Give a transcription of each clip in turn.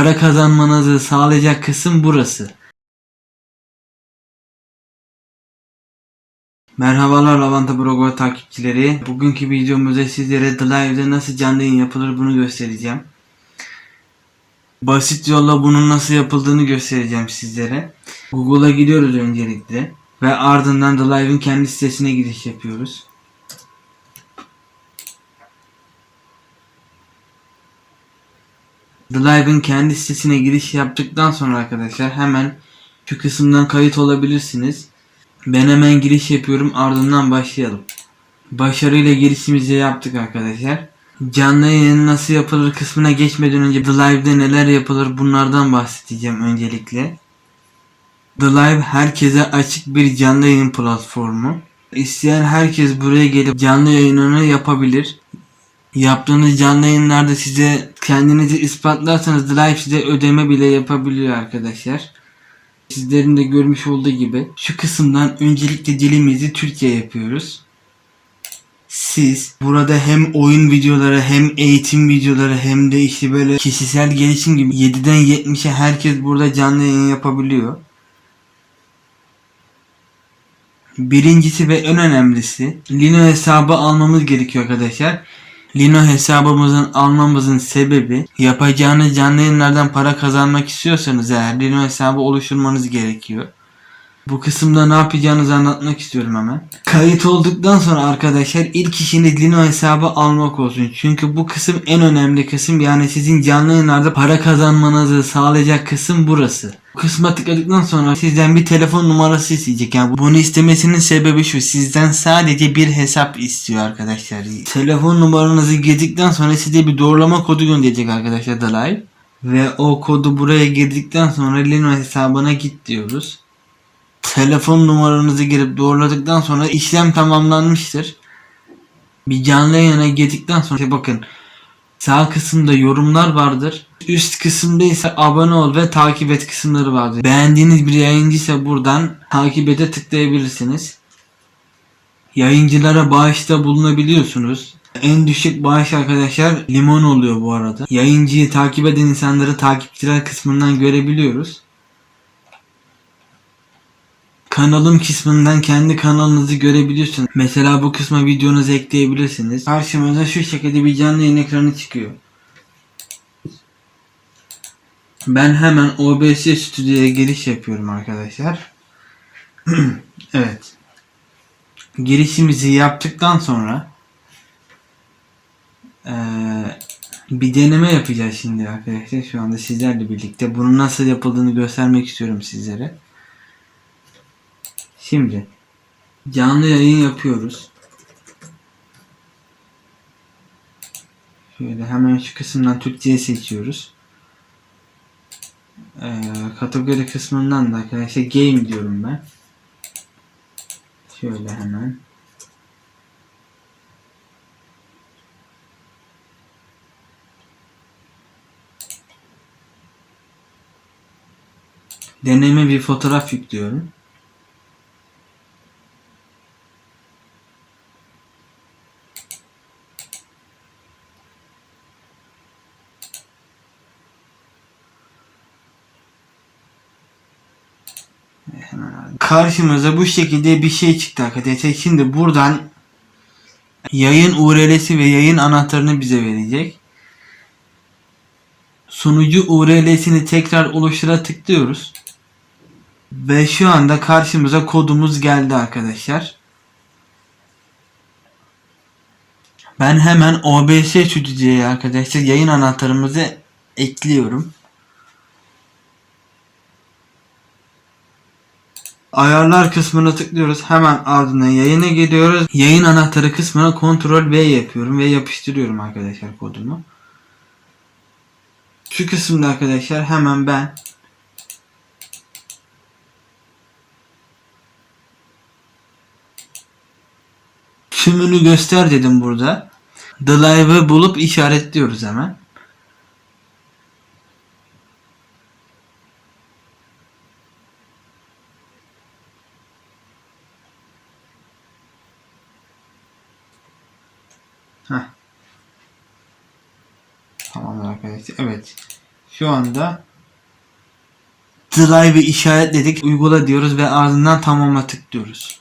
para kazanmanızı sağlayacak kısım burası. Merhabalar Lavanta Brogo takipçileri. Bugünkü videomuzda sizlere The nasıl canlı yayın yapılır bunu göstereceğim. Basit yolla bunun nasıl yapıldığını göstereceğim sizlere. Google'a gidiyoruz öncelikle. Ve ardından The kendi sitesine giriş yapıyoruz. The Live'ın kendi sitesine giriş yaptıktan sonra arkadaşlar hemen şu kısımdan kayıt olabilirsiniz. Ben hemen giriş yapıyorum ardından başlayalım. Başarıyla girişimizi yaptık arkadaşlar. Canlı yayın nasıl yapılır kısmına geçmeden önce The Live'de neler yapılır bunlardan bahsedeceğim öncelikle. The Live herkese açık bir canlı yayın platformu. İsteyen herkes buraya gelip canlı yayınını yapabilir. Yaptığınız canlı yayınlarda size kendinizi ispatlarsanız Live size ödeme bile yapabiliyor arkadaşlar. Sizlerin de görmüş olduğu gibi şu kısımdan öncelikle dilimizi Türkçe yapıyoruz. Siz burada hem oyun videoları hem eğitim videoları hem de işte böyle kişisel gelişim gibi 7'den 70'e herkes burada canlı yayın yapabiliyor. Birincisi ve en önemlisi Lino hesabı almamız gerekiyor arkadaşlar. Lino hesabımızın almamızın sebebi yapacağınız canlı yayınlardan para kazanmak istiyorsanız eğer Lino hesabı oluşturmanız gerekiyor. Bu kısımda ne yapacağınızı anlatmak istiyorum hemen. Kayıt olduktan sonra arkadaşlar ilk işiniz Lino hesabı almak olsun. Çünkü bu kısım en önemli kısım. Yani sizin canlı yayınlarda para kazanmanızı sağlayacak kısım burası. Bu kısma tıkladıktan sonra sizden bir telefon numarası isteyecek. Yani bunu istemesinin sebebi şu. Sizden sadece bir hesap istiyor arkadaşlar. Telefon numaranızı girdikten sonra size bir doğrulama kodu gönderecek arkadaşlar da live. Ve o kodu buraya girdikten sonra Lino hesabına git diyoruz telefon numaranızı girip doğruladıktan sonra işlem tamamlanmıştır. Bir canlı yayına girdikten sonra bakın sağ kısımda yorumlar vardır. Üst kısımda ise abone ol ve takip et kısımları vardır. Beğendiğiniz bir yayıncı ise buradan takip ete tıklayabilirsiniz. Yayıncılara bağışta bulunabiliyorsunuz. En düşük bağış arkadaşlar limon oluyor bu arada. Yayıncıyı takip eden insanları takipçiler kısmından görebiliyoruz kanalım kısmından kendi kanalınızı görebiliyorsunuz. Mesela bu kısma videonuzu ekleyebilirsiniz. Karşımıza şu şekilde bir canlı yayın ekranı çıkıyor. Ben hemen OBS stüdyoya giriş yapıyorum arkadaşlar. evet. Girişimizi yaptıktan sonra ee, bir deneme yapacağız şimdi arkadaşlar. Şu anda sizlerle birlikte. Bunun nasıl yapıldığını göstermek istiyorum sizlere. Şimdi canlı yayın yapıyoruz. Şöyle hemen şu kısımdan Türkçe'yi seçiyoruz. Ee, kategori kısmından da arkadaşlar game diyorum ben. Şöyle hemen. Deneme bir fotoğraf yüklüyorum. Karşımıza bu şekilde bir şey çıktı arkadaşlar. Şimdi buradan yayın URL'si ve yayın anahtarını bize verecek. Sunucu URL'sini tekrar oluştura tıklıyoruz. Ve şu anda karşımıza kodumuz geldi arkadaşlar. Ben hemen OBS stüdyoya arkadaşlar yayın anahtarımızı ekliyorum. Ayarlar kısmına tıklıyoruz. Hemen ardından yayına gidiyoruz. Yayın anahtarı kısmına Ctrl V yapıyorum ve yapıştırıyorum arkadaşlar kodumu. Şu kısımda arkadaşlar hemen ben tümünü göster dedim burada. The bulup işaretliyoruz hemen. Heh. Tamam arkadaşlar. Evet. Şu anda Drive'ı işaretledik. Uygula diyoruz ve ardından tamamla tıklıyoruz.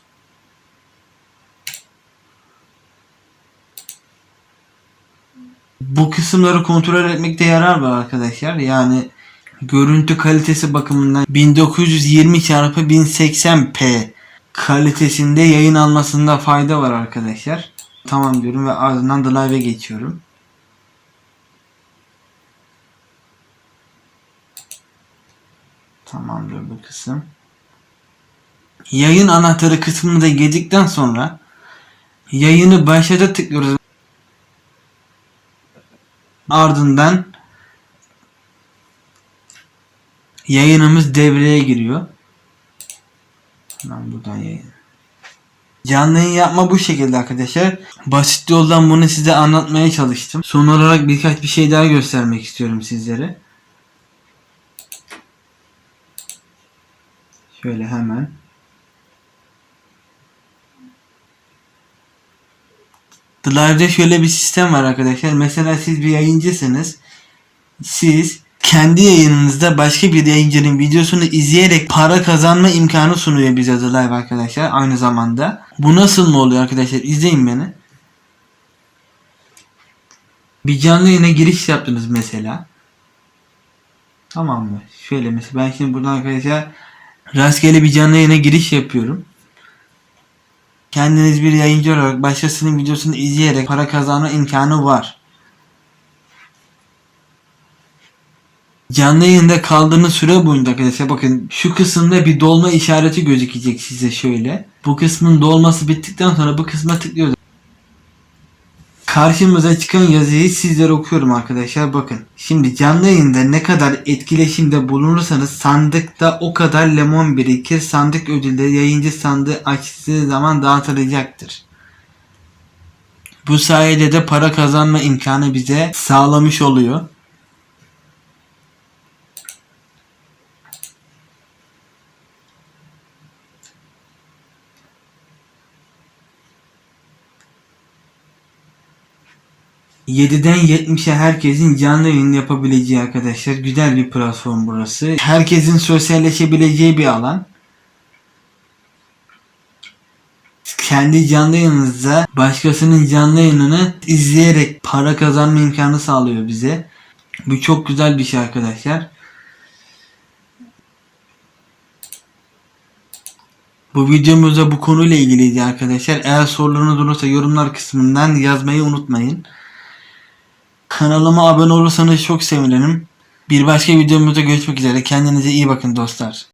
Bu kısımları kontrol etmekte yarar var arkadaşlar. Yani görüntü kalitesi bakımından 1920 x 1080p kalitesinde yayın almasında fayda var arkadaşlar. Tamam diyorum ve ardından Drive'e geçiyorum. Tamamdır bu kısım. Yayın anahtarı kısmını da girdikten sonra yayını başlata tıklıyoruz. Ardından yayınımız devreye giriyor. Hemen buradan yayın. Canlı yayın yapma bu şekilde arkadaşlar. Basit yoldan bunu size anlatmaya çalıştım. Son olarak birkaç bir şey daha göstermek istiyorum sizlere. Şöyle hemen. The Live'de şöyle bir sistem var arkadaşlar. Mesela siz bir yayıncısınız. Siz kendi yayınınızda başka bir yayıncının videosunu izleyerek para kazanma imkanı sunuyor bize The Live arkadaşlar aynı zamanda. Bu nasıl mı oluyor arkadaşlar? İzleyin beni. Bir canlı yayına giriş yaptınız mesela. Tamam mı? Şöyle mesela ben şimdi buradan arkadaşlar rastgele bir canlı yayına giriş yapıyorum. Kendiniz bir yayıncı olarak başkasının videosunu izleyerek para kazanma imkanı var. Canlı yayında kaldığınız süre boyunca arkadaşlar bakın şu kısımda bir dolma işareti gözükecek size şöyle. Bu kısmın dolması bittikten sonra bu kısma tıklıyoruz. Karşımıza çıkan yazıyı sizlere okuyorum arkadaşlar bakın. Şimdi canlı yayında ne kadar etkileşimde bulunursanız sandıkta o kadar lemon birikir. Sandık ödülleri yayıncı sandığı açtığı zaman dağıtılacaktır. Bu sayede de para kazanma imkanı bize sağlamış oluyor. ...7'den 70'e herkesin canlı yayın yapabileceği arkadaşlar. Güzel bir platform burası. Herkesin sosyalleşebileceği bir alan. Kendi canlı yayınınızda başkasının canlı yayınını izleyerek para kazanma imkanı sağlıyor bize. Bu çok güzel bir şey arkadaşlar. Bu videomuzda bu konuyla ilgiliydi arkadaşlar. Eğer sorularınız olursa yorumlar kısmından yazmayı unutmayın. Kanalıma abone olursanız çok sevinirim. Bir başka videomuzda görüşmek üzere. Kendinize iyi bakın dostlar.